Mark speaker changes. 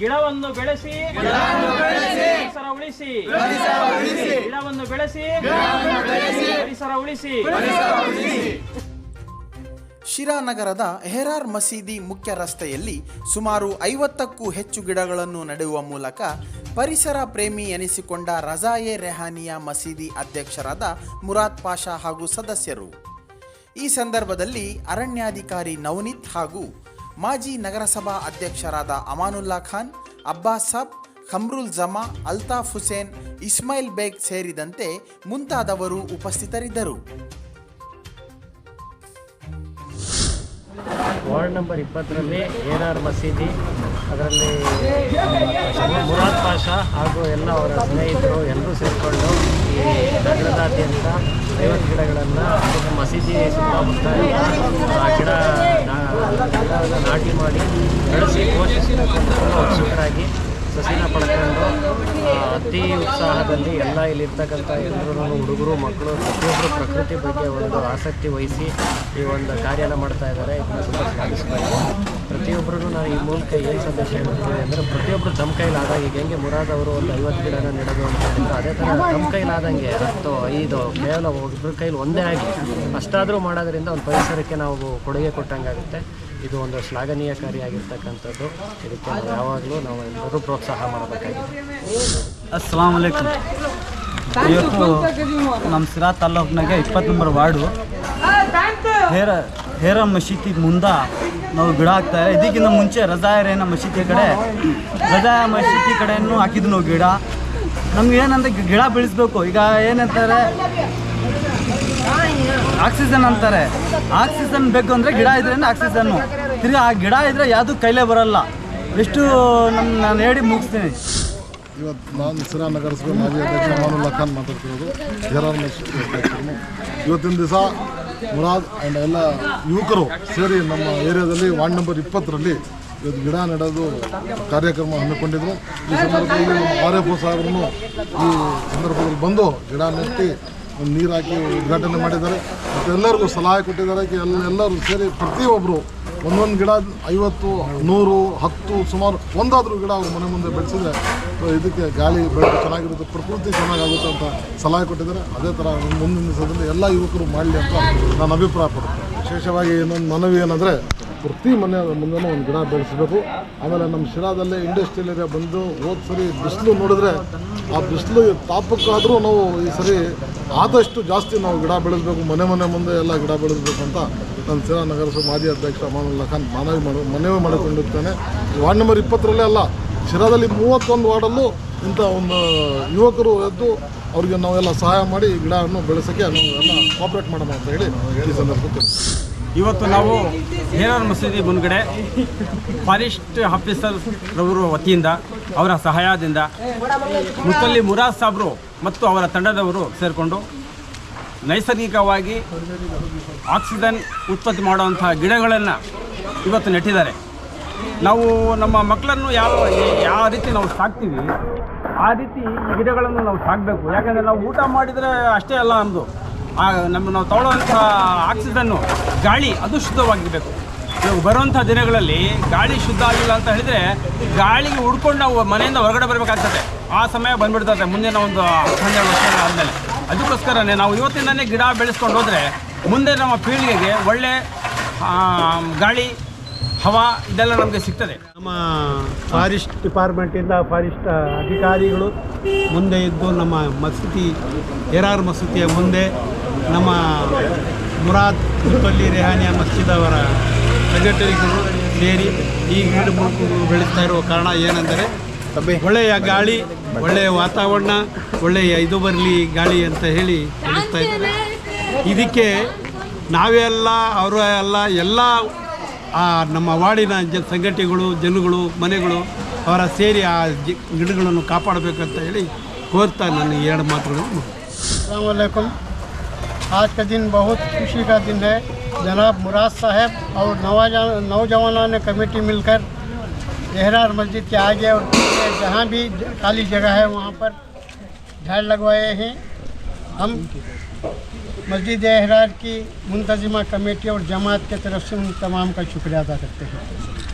Speaker 1: ಗಿಡವನ್ನು ಬೆಳೆಸಿ ಪರಿಸರ ಉಳಿಸಿ. ಗಿಡವನ್ನು ಬೆಳೆಸಿ ಪರಿಸರ ಉಳಿಸಿ.
Speaker 2: ಶಿರಾ ನಗರದ ಎಹರಾರ್ ಮಸೀದಿ ಮುಖ್ಯ ರಸ್ತೆಯಲ್ಲಿ ಸುಮಾರು ಐವತ್ತಕ್ಕೂ ಹೆಚ್ಚು ಗಿಡಗಳನ್ನು ನೆಡುವ ಮೂಲಕ ಪರಿಸರ ಪ್ರೇಮಿ ಎನಿಸಿಕೊಂಡ ರಜಾಯೆ ರೆಹಾನಿಯಾ ಮಸೀದಿ ಅಧ್ಯಕ್ಷರಾದ ಮುರಾದ್ ಪಾಷಾ ಹಾಗೂ ಸದಸ್ಯರು. ಈ ಸಂದರ್ಭದಲ್ಲಿ ಅರಣ್ಯಾಧಿಕಾರಿ ನವನೀತ್ ಹಾಗೂ ಮಾಜಿ ನಗರಸಭಾ ಅಧ್ಯಕ್ಷರಾದ ಅಮಾನುಲ್ಲಾ ಖಾನ್, ಅಬ್ಬಾಸ್ ಸಾಬ್, ಖಮ್ರುಲ್ ಜಮಾ, ಅಲ್ತಾಫ್ ಹುಸೇನ್, ಇಸ್ಮಾಯಿಲ್ ಬೇಗ್ ಸೇರಿದಂತೆ ಮುಂತಾದವರು ಉಪಸ್ಥಿತರಿದ್ದರು.
Speaker 3: ವಾರ್ಡ್ ನಂಬರ್ ಇಪ್ಪತ್ತರಲ್ಲಿ ಏನಾರ್ ಮಸೀದಿ, ಅದರಲ್ಲಿ ಮುರಾದ್ ಪಾಷಾ ಹಾಗೂ ಎಲ್ಲ ಅವರ ಸ್ನೇಹಿತರು ಎಲ್ಲರೂ ಸೇರಿಕೊಂಡು ಈ ನಗರದಾದ್ಯಂತ ಐವತ್ತು ಗಿಡಗಳನ್ನು ಮಸೀದಿ ಸುತ್ತಮುತ್ತ ಗಿಡ ನಾಟಿ ಮಾಡಿ ಬೆಳೆಸಿ ಪೋಷಿಸಿ ಉತ್ಸುಕರಾಗಿ ಸಸಿನ ಪಡ್ಕೊಂಡು ಅತಿ ಉತ್ಸಾಹದಲ್ಲಿ ಎಲ್ಲ ಇಲ್ಲಿರ್ತಕ್ಕಂಥ ಎಲ್ಲರೂ ಹುಡುಗರು, ಮಕ್ಕಳು, ಪ್ರತಿಯೊಬ್ಬರು ಪ್ರಕೃತಿ ಬಗ್ಗೆ ಒಂದು ಆಸಕ್ತಿ ವಹಿಸಿ ಈ ಒಂದು ಕಾರ್ಯನ ಮಾಡ್ತಾ ಇದ್ದಾರೆ. ಇದನ್ನು ತುಂಬ ಶ್ಲಾಘಿಸಬೇಕು ಪ್ರತಿಯೊಬ್ಬರೂ ನಾನು ಈ ಮೂಲಕ ಏನು ಸಂದೇಶ ಹೇಳ್ತಿದ್ದೀನಿ ಅಂದರೆ ಪ್ರತಿಯೊಬ್ಬರು ತಮ್ಮ ಕೈಲಾದಾಗ ಈಗ ಹೆಂಗೆ ಮುರಾದ್ ಅವರು ಒಂದು ಐವತ್ತು ಗಿಡನ ನೆಡೋದು ಅಂತ ಹೇಳಿದ್ರು, ಅದೇ ಥರ ತಮ್ಮ ಕೈಲಾದಂಗೆ ಹತ್ತು, ಐದು ಕೇವಲ ಒಬ್ಬರ ಕೈಲಿ ಒಂದೇ ಆಗಿ ಅಷ್ಟಾದರೂ ಮಾಡೋದ್ರಿಂದ ಒಂದು ಪರಿಸರಕ್ಕೆ ನಾವು ಕೊಡುಗೆ ಕೊಟ್ಟಂಗಾಗುತ್ತೆ. ಇದು ಒಂದು ಶ್ಲಾಘನೀಯಕಾರಿಯಾಗಿರ್ತಕ್ಕಂಥದ್ದು ಇದಕ್ಕೆ ನಾವು ಯಾವಾಗಲೂ ನಾವು ಎಲ್ಲರೂ ಪ್ರೋತ್ಸಾಹ ಮಾಡಬೇಕಾಗಿದೆ.
Speaker 4: ಅಸ್ಸಲಾಮ್ ಅಲೈಕುಮ್. ಇವತ್ತು ನಮ್ಮ ಸಿರಾ ತಾಲೂಕಿನಾಗೆ ಇಪ್ಪತ್ತು ನಂಬರ್ ವಾರ್ಡು. ಹೇರ ಹೇರ ಮಸೀದಿ ಮುಂದ ನಾವು ಗಿಡ ಹಾಕ್ತಾ ಇದಕ್ಕಿಂತ ಮುಂಚೆ ರಜಾಯರೇನ ಮಸೀದಿ ಕಡೆ, ರಜಾ ಮಸೀದಿ ಕಡೆನೂ ಹಾಕಿದ್ವಿ ನಾವು ಗಿಡ. ನಮ್ಗೆ ಏನಂದ್ರೆ ಗಿಡ ಬೆಳೆಸ್ಬೇಕು. ಈಗ ಏನಂತಾರೆ ಆಕ್ಸಿಜನ್ ಅಂತಾರೆ. ಆಕ್ಸಿಜನ್ ಬೇಕು ಅಂದರೆ ಗಿಡ ಇದ್ರೆ ಆಕ್ಸಿಜನ್ನು. ತಿರ್ಗಿ ಆ ಗಿಡ ಇದ್ರೆ ಯಾವುದು ಕೈಲೇ ಬರಲ್ಲ. ಎಷ್ಟು ನಮ್ಮ ನಾನು ಹೇಳಿ ಮುಗಿಸ್ತೀನಿ.
Speaker 5: ಇವತ್ತು ನಾನು ಸಿರಾ ನಗರಸಭೆ ಮಾಜಿ ಅಧ್ಯಕ್ಷ ಅಮಾನುಲ್ಲಾ ಖಾನ್ ಮಾತಾಡ್ತಿರೋದು. ಇವತ್ತಿನ ದಿವಸ ಮುರಾದ್ ಆ್ಯಂಡ್ ಎಲ್ಲ ಯುವಕರು ಸೇರಿ ನಮ್ಮ ಏರಿಯಾದಲ್ಲಿ ವಾರ್ಡ್ ನಂಬರ್ ಇಪ್ಪತ್ತರಲ್ಲಿ ಇವತ್ತು ಗಿಡ ನೆಡೋದು ಕಾರ್ಯಕ್ರಮ ಹಮ್ಮಿಕೊಂಡಿದ್ರು. ಈ ಸಂದರ್ಭದಲ್ಲಿ ಆರ್ ಎಫ್ ಈ ಸಂದರ್ಭದಲ್ಲಿ ಬಂದು ಗಿಡ ನೆಟ್ಟಿ ಒಂದು ನೀರು ಹಾಕಿ ಉದ್ಘಾಟನೆ ಮಾಡಿದ್ದಾರೆ. ಎಲ್ಲರಿಗೂ ಸಲಹೆ ಕೊಟ್ಟಿದ್ದಾರೆ ಎಲ್ಲ ಎಲ್ಲರೂ ಸೇರಿ ಪ್ರತಿಯೊಬ್ಬರು ಒಂದೊಂದು ಗಿಡ ಐವತ್ತು, ನೂರು, ಹತ್ತು, ಸುಮಾರು ಒಂದಾದರೂ ಗಿಡ ಅವ್ರ ಮನೆ ಮುಂದೆ ಬೆಳೆಸಿದ್ರೆ ಇದಕ್ಕೆ ಗಾಳಿ, ಬೆಳಕು ಚೆನ್ನಾಗಿರುತ್ತೆ, ಪ್ರಕೃತಿ ಚೆನ್ನಾಗಾಗುತ್ತೆ ಅಂತ ಸಲಹೆ ಕೊಟ್ಟಿದ್ದಾರೆ. ಅದೇ ಥರ ಮುಂದಿನ ದಿವಸದಲ್ಲಿ ಎಲ್ಲ ಯುವಕರು ಮಾಡಲಿ ಅಂತ ನಾನು ಅಭಿಪ್ರಾಯ ಪಡ್ತೀನಿ ವಿಶೇಷವಾಗಿ ಇನ್ನೊಂದು ಮನವಿ ಏನಂದರೆ, ಪ್ರತಿ ಮನೆ ಮುಂದೆನೂ ಒಂದು ಗಿಡ ಬೆಳೆಸಬೇಕು. ಆಮೇಲೆ ನಮ್ಮ ಶಿರಾದಲ್ಲೇ ಇಂಡಸ್ಟ್ರಿಯಲ್ ಏರಿಯಾ ಬಂದು ಹೋದ ಸರಿ ಬಿಸಿಲು ನೋಡಿದ್ರೆ, ಆ ಬಿಸಿಲು ತಾಪಕ್ಕಾದರೂ ನಾವು ಈ ಸರಿ ಆದಷ್ಟು ಜಾಸ್ತಿ ನಾವು ಗಿಡ ಬೆಳೆಸಬೇಕು, ಮನೆ ಮನೆ ಮುಂದೆ ಎಲ್ಲ ಗಿಡ ಬೆಳೆಸಬೇಕು ಅಂತ ನಾನು ಸೇನಾ ನಗರಸಭೆ ಮಾಜಿ ಅಧ್ಯಕ್ಷ ಅಮಾನುಲ್ಲಾ ಖಾನ್ ಮನವಿ ಮಾಡಿ, ಮನವಿ ಮಾಡಿಕೊಂಡಿರ್ತೇನೆ. ವಾರ್ಡ್ ನಂಬರ್ ಇಪ್ಪತ್ತರಲ್ಲೇ ಅಲ್ಲ, ಶಿರಾದಲ್ಲಿ ಮೂವತ್ತೊಂದು ವಾರ್ಡಲ್ಲೂ ಇಂಥ ಒಂದು ಯುವಕರು ಎದ್ದು ಅವರಿಗೆ ನಾವೆಲ್ಲ ಸಹಾಯ ಮಾಡಿ ಗಿಡವನ್ನು ಬೆಳೆಸೋಕ್ಕೆ ನಾವು ಎಲ್ಲ ಕೋಆಪ್ರೇಟ್ ಮಾಡೋಣ ಅಂತ ಹೇಳಿ ಈ ಸಂದರ್ಭದಲ್ಲಿ
Speaker 4: ಇವತ್ತು ನಾವು ಹೇರಾರ್ ಮಸೀದಿ ಮುಂದ್ಗಡೆ ಫಾರೆಸ್ಟ್ ಆಫೀಸರ್ ರವರು ವತಿಯಿಂದ, ಅವರ ಸಹಾಯದಿಂದ ಮುತ್ತಲ್ಲಿ ಮುರಾದ್ ಸಾಬ್ರು ಮತ್ತು ಅವರ ತಂಡದವರು ಸೇರಿಕೊಂಡು ನೈಸರ್ಗಿಕವಾಗಿ ಆಕ್ಸಿಜನ್ ಉತ್ಪತ್ತಿ ಮಾಡುವಂಥ ಗಿಡಗಳನ್ನು ಇವತ್ತು ನೆಟ್ಟಿದ್ದಾರೆ. ನಾವು ನಮ್ಮ ಮಕ್ಕಳನ್ನು ಯಾವ ಯಾವ ರೀತಿ ನಾವು ಸಾಕ್ತೀವಿ, ಆ ರೀತಿ ಗಿಡಗಳನ್ನು ನಾವು ಸಾಕಬೇಕು. ಯಾಕಂದರೆ ನಾವು ಊಟ ಮಾಡಿದರೆ ಅಷ್ಟೇ ಅಲ್ಲ ನಮ್ಮದು ಆ, ನಮ್ಮ ನಾವು ತಗೊಳ್ಳುವಂಥ ಆಕ್ಸಿಜನ್ನು ಗಾಳಿ ಅದು ಶುದ್ಧವಾಗಿರಬೇಕು. ಇವಾಗ ಬರುವಂಥ ದಿನಗಳಲ್ಲಿ ಗಾಳಿ ಶುದ್ಧ ಆಗಿಲ್ಲ ಅಂತ ಹೇಳಿದರೆ ಗಾಳಿಗೆ ಉಡ್ಕೊಂಡು ನಾವು ಮನೆಯಿಂದ ಹೊರಗಡೆ ಬರಬೇಕಾಗ್ತದೆ. ಆ ಸಮಯ ಬಂದುಬಿಡ್ತದೆ ಮುಂದಿನ ಒಂದು ಹನ್ನೆರಡು ವರ್ಷ ಆದಮೇಲೆ. ಅದಕ್ಕೋಸ್ಕರನೇ ನಾವು ಇವತ್ತಿಂದನೇ ಗಿಡ ಬೆಳೆಸ್ಕೊಂಡು ಹೋದರೆ ಮುಂದೆ ನಮ್ಮ ಪೀಳಿಗೆಗೆ ಒಳ್ಳೆ ಗಾಳಿ, ಹವಾ ಇದೆಲ್ಲ ನಮಗೆ ಸಿಗ್ತದೆ.
Speaker 6: ನಮ್ಮ ಫಾರೆಸ್ಟ್ ಡಿಪಾರ್ಟ್ಮೆಂಟಿಂದ ಫಾರೆಸ್ಟ್ ಅಧಿಕಾರಿಗಳು ಮುಂದೆ ಇದ್ದು ನಮ್ಮ ಮಸೂತಿ ಎರಾರ್ ಮಸೂತಿಯ ಮುಂದೆ ನಮ್ಮ ಮುರಾದ್ ಕುತ್ತೊಲ್ಲಿ ರೆಹಾನಿಯಾ ಮಸ್ಜಿದ್ ಅವರ ಸೆಕ್ರೆಟರಿಗಳು ಸೇರಿ ಈ ಗಿಡ ಮುಳುಕು ಬೆಳೀತಾ ಇರುವ ಕಾರಣ ಏನೆಂದರೆ, ಒಳ್ಳೆಯ ಗಾಳಿ, ಒಳ್ಳೆಯ ವಾತಾವರಣ, ಒಳ್ಳೆಯ ಇದು ಬರಲಿ, ಗಾಳಿ ಅಂತ ಹೇಳಿ ಬೆಳೆಸ್ತಾ ಇದ್ದಾರೆ. ಇದಕ್ಕೆ ನಾವೇ ಅಲ್ಲ, ಅವರು ಅಲ್ಲ, ಎಲ್ಲ ಆ ನಮ್ಮ ವಾರ್ಡಿನ ಜ ಸಂಘಟನೆಗಳು, ಜನಗಳು, ಮನೆಗಳು ಅವರ ಸೇರಿ ಆ ಜಿ ಗಿಡಗಳನ್ನು ಕಾಪಾಡಬೇಕಂತ ಹೇಳಿ ಕೋರ್ತಾ ನಾನು ಎರಡು ಮಾತುಗಳನ್ನು
Speaker 7: आज का दिन बहुत खुशी का दिन है। जनाब मुराद साहब और नौजवानों ने कमेटी मिलकर एहरार मस्जिद के आगे और जहाँ भी खाली जगह है, वहाँ पर झाड़ लगवाए हैं। हम मस्जिद एहरार की मुंतजिमा कमेटी और जमात के तरफ़ से उन तमाम का शुक्रिया अदा करते हैं।